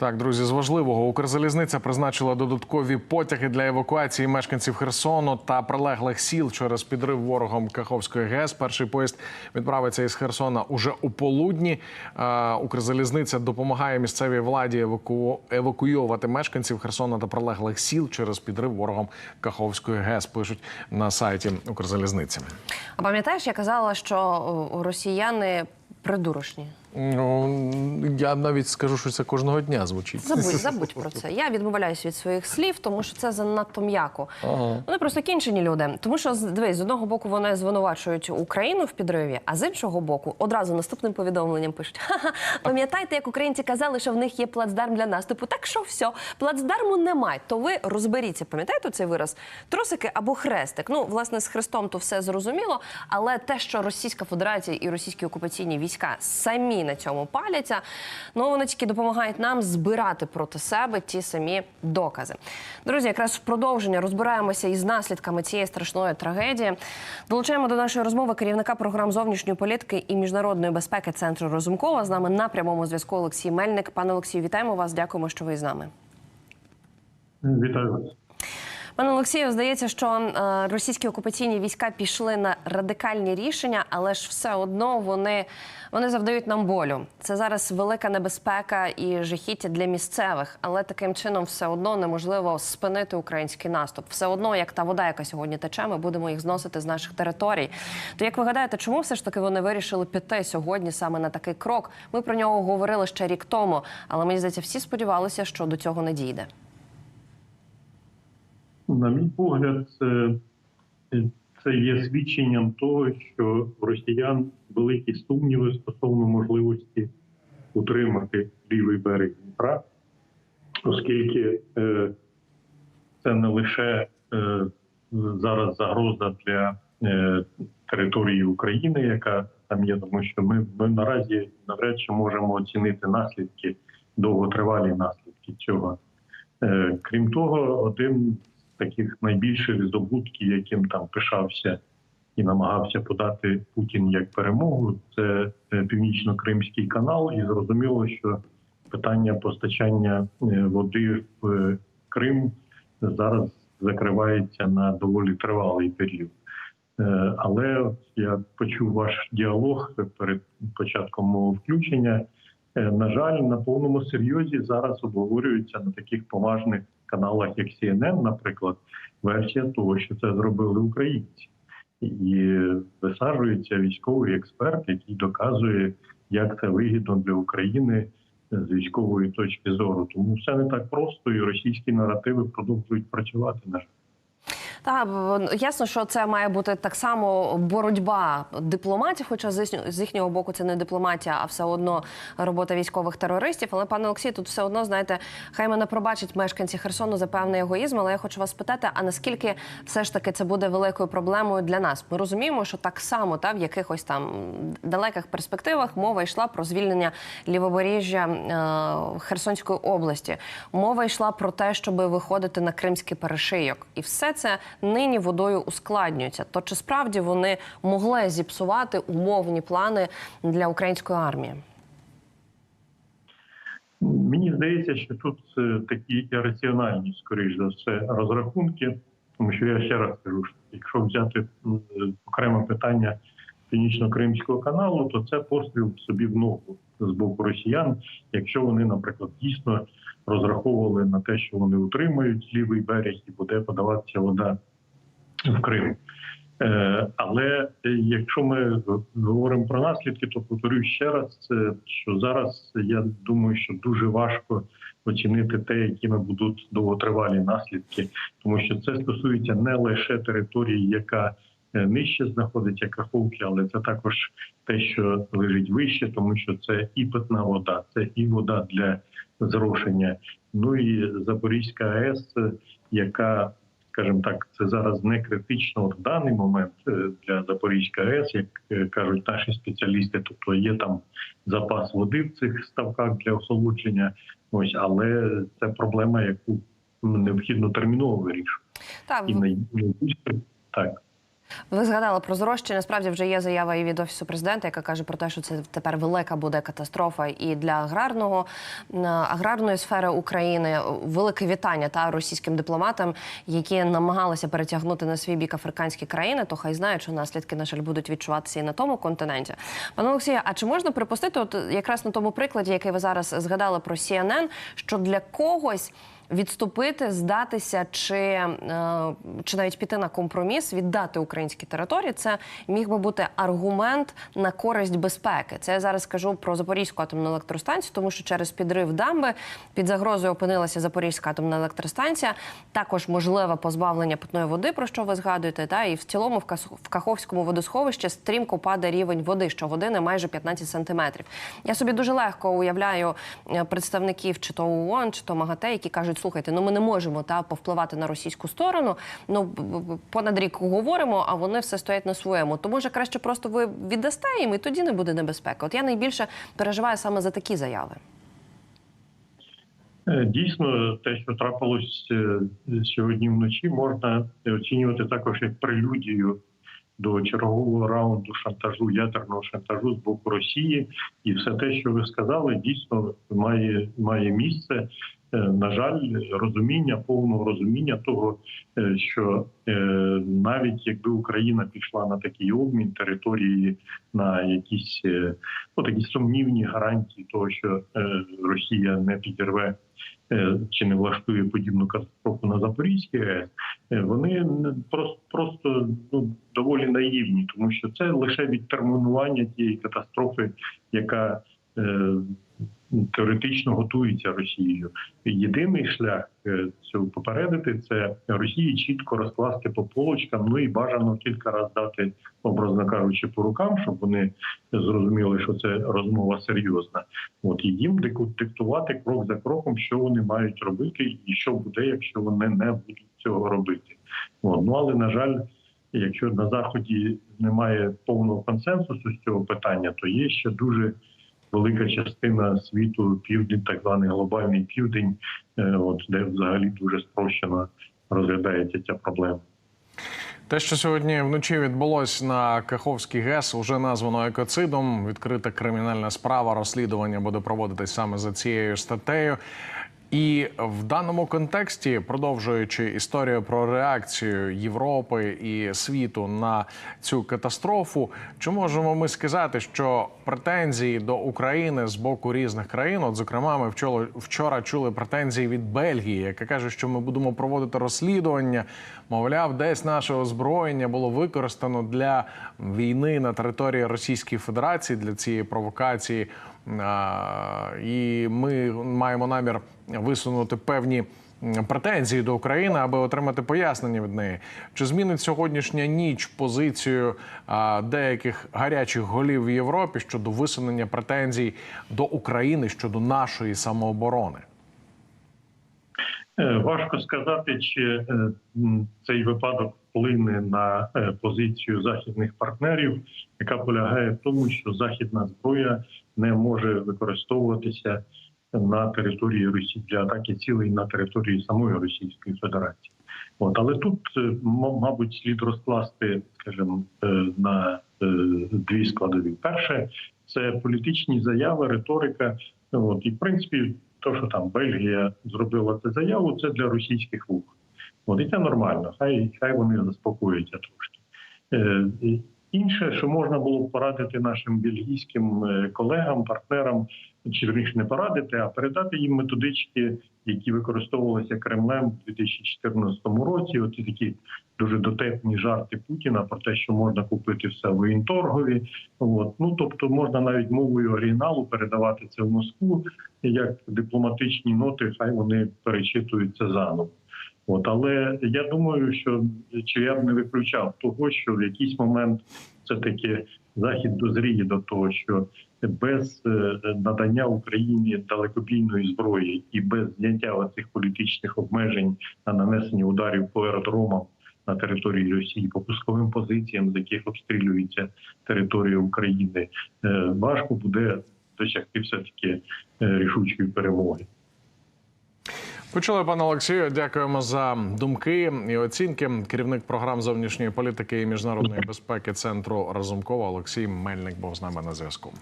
Так, друзі, з важливого Укрзалізниця призначила додаткові потяги для евакуації мешканців Херсону та прилеглих сіл через підрив ворогом Каховської ГЕС. Перший поїзд відправиться із Херсона уже у полудні. Е, Укрзалізниця допомагає місцевій владі еваку... евакуювати мешканців Херсона та прилеглих сіл через підрив ворогом Каховської ГЕС. Пишуть на сайті Укрзалізниці. А пам'ятаєш, я казала, що росіяни придурочні. Ну я навіть скажу, що це кожного дня звучить. Забудь, забудь про це. Я відмовляюсь від своїх слів, тому що це занадто м'яко. Вони просто кінчені люди. Тому що дивись, з одного боку вони звинувачують Україну в підриві, а з іншого боку, одразу наступним повідомленням пишуть: Ха-ха, пам'ятаєте, як українці казали, що в них є плацдарм для наступу? Так що все, плацдарму немає. То ви розберіться. Пам'ятаєте цей вираз? Тросики або хрестик. Ну, власне, з хрестом то все зрозуміло, але те, що Російська Федерація і російські окупаційні війська самі на цьому паляться, ну вони тільки допомагають нам збирати проти себе ті самі докази. Друзі, якраз в продовження розбираємося із наслідками цієї страшної трагедії. Долучаємо до нашої розмови керівника програм зовнішньої політики і міжнародної безпеки центру Розумкова. З нами на прямому зв'язку Олексій Мельник. Пане Олексію, вітаємо вас. Дякуємо, що ви з нами. Вітаю вас. Пане Олексію, здається, що е, російські окупаційні війська пішли на радикальні рішення, але ж все одно вони, вони завдають нам болю. Це зараз велика небезпека і жахіття для місцевих, але таким чином все одно неможливо спинити український наступ. Все одно, як та вода, яка сьогодні тече, ми будемо їх зносити з наших територій. То як ви гадаєте, чому все ж таки вони вирішили піти сьогодні саме на такий крок? Ми про нього говорили ще рік тому, але мені здається, всі сподівалися, що до цього не дійде. На мій погляд, це, є свідченням того, що в росіян великі сумніви стосовно можливості утримати лівий берег Дніпра, оскільки е, це не лише е, зараз загроза для е, території України, яка там є, тому що ми, ми наразі навряд чи можемо оцінити наслідки, довготривалі наслідки цього. Крім того, один таких найбільших здобутків, яким там пишався і намагався подати Путін як перемогу, це е, північно-кримський канал, і зрозуміло, що питання постачання е, води в е, Крим зараз закривається на доволі тривалий період. Але я почув ваш діалог перед початком мого включення. На жаль, на повному серйозі зараз обговорюється на таких поважних каналах, як CNN, наприклад, версія того, що це зробили українці, і висаджується військовий експерт, який доказує, як це вигідно для України з військової точки зору. Тому все не так просто, і російські наративи продовжують працювати. На жаль. Так, ясно, що це має бути так само боротьба дипломатів, хоча з їхнього- боку це не дипломатія, а все одно робота військових терористів. Але пане Олексій, тут все одно знаєте, хай мене пробачать мешканці Херсону за певний егоїзм. Але я хочу вас спитати: а наскільки все ж таки це буде великою проблемою для нас? Ми розуміємо, що так само та в якихось там далеких перспективах мова йшла про звільнення лівобережжя е, Херсонської області. Мова йшла про те, щоб виходити на кримський перешийок, і все це нині водою ускладнюються. То чи справді вони могли зіпсувати умовні плани для української армії? Мені здається, що тут е, такі раціональні, скоріш за все, розрахунки, тому що я ще раз кажу, що якщо взяти е, окреме питання північно-кримського каналу, то це постріл собі в ногу з боку росіян, якщо вони, наприклад, дійсно розраховували на те, що вони утримають лівий берег і буде подаватися вода в Крим. Е, Але е, якщо ми говоримо про наслідки, то повторюю ще раз, е, що зараз я думаю, що дуже важко оцінити те, якими будуть довготривалі наслідки, тому що це стосується не лише території, яка нижче знаходиться Каховки, але це також те, що лежить вище, тому що це і питна вода, це і вода для зрошення. Ну і Запорізька АЕС, е, яка скажімо так, це зараз не критично в даний момент е, для Запорізької АЕС, як е, кажуть наші спеціалісти. Тобто є там запас води в цих ставках для охолодження. Ось, але це проблема, яку необхідно терміново вирішувати. Так, І найбільше так. Ви згадали про зрощення. Насправді вже є заява і від офісу президента, яка каже про те, що це тепер велика буде катастрофа і для аграрного аграрної сфери України. Велике вітання та російським дипломатам, які намагалися перетягнути на свій бік африканські країни. То хай знають, що наслідки на жаль будуть відчуватися і на тому континенті. Пане Олексію, а чи можна припустити, от якраз на тому прикладі, який ви зараз згадали про CNN, що для когось відступити, здатися чи, е, чи навіть піти на компроміс, віддати українські території, це міг би бути аргумент на користь безпеки. Це я зараз кажу про Запорізьку атомну електростанцію, тому що через підрив дамби під загрозою опинилася Запорізька атомна електростанція. Також можливе позбавлення питної води, про що ви згадуєте. Та і в цілому в Каховському водосховищі стрімко падає рівень води щогодини майже 15 сантиметрів. Я собі дуже легко уявляю е, представників чи то ООН, чи то МАГАТЕ, які кажуть, слухайте, ну ми не можемо та повпливати на російську сторону. Ну понад рік говоримо, а вони все стоять на своєму. То може краще просто ви віддасте їм, і тоді не буде небезпеки. От я найбільше переживаю саме за такі заяви. Е, Дійсно, те, що трапилось е, сьогодні вночі, можна оцінювати також як прелюдію до чергового раунду шантажу, ядерного шантажу з боку Росії, і все те, що ви сказали, дійсно має, має місце. Е, На жаль, розуміння, повного розуміння того, е, що е, навіть якби Україна пішла на такий обмін території на якісь ну, такі сумнівні гарантії того, що Росія не підірве чи не влаштує подібну катастрофу на Запорізькій АЕС, вони просто, просто ну, доволі наївні, тому що це лише відтермінування тієї катастрофи, яка теоретично готується Росією. Єдиний шлях е, цього попередити це Росії чітко розкласти по полочкам, ну і бажано кілька разів дати, образно кажучи, по рукам, щоб вони зрозуміли, що це розмова серйозна. От і їм диктувати крок за кроком, що вони мають робити, і що буде, якщо вони не будуть цього робити. От. Ну але на жаль, якщо на заході немає повного консенсусу з цього питання, то є ще дуже велика частина світу, південь, так званий глобальний південь, е, от де взагалі дуже спрощено розглядається ця проблема. Те, що сьогодні вночі відбулось на Каховській ГЕС, уже названо екоцидом. Відкрита кримінальна справа. Розслідування буде проводитись саме за цією статтею. І в даному контексті, продовжуючи історію про реакцію Європи і світу на цю катастрофу, чи можемо ми сказати, що претензії до України з боку різних країн, от зокрема, ми вчора, чули претензії від Бельгії, яка каже, що ми будемо проводити розслідування. Мовляв, десь наше озброєння було використано для війни на території Російської Федерації для цієї провокації. І ми маємо намір висунути певні претензії до України, аби отримати пояснення від неї. Чи змінить сьогоднішня ніч позицію деяких гарячих голів в Європі щодо висунення претензій до України щодо нашої самооборони? Е, Важко сказати, чи е, цей випадок вплине на е, позицію західних партнерів, яка полягає в тому, що західна зброя не може використовуватися на території Росії для атаки цілей на території самої Російської Федерації. От але тут, мабуть, слід розкласти, скажімо, на дві складові. Перше це політичні заяви, риторика. От і в принципі, то, що там Бельгія зробила цю заяву, це для російських вух. От і це нормально. Хай хай вони заспокоюються трошки. Інше, що можна було б порадити нашим бельгійським е, колегам, партнерам, чи верніше не порадити, а передати їм методички, які використовувалися Кремлем у 2014 році. Оці такі дуже дотепні жарти Путіна про те, що можна купити все в воєнторгові. От ну тобто можна навіть мовою оригіналу передавати це в Москву як дипломатичні ноти, хай вони перечитуються заново. От, але я думаю, що чи я б не виключав того, що в якийсь момент все таки захід дозріє до того, що без е, надання Україні далекобійної зброї і без зняття оцих політичних обмежень на нанесення ударів по аеродромам на території Росії, по пусковим позиціям, з яких обстрілюється територія України, е, важко буде досягти все таки рішучої перемоги. Почули, пане Олексію. Дякуємо за думки і оцінки. Керівник програм зовнішньої політики і міжнародної безпеки центру Разумкова Олексій Мельник був з нами на зв'язку.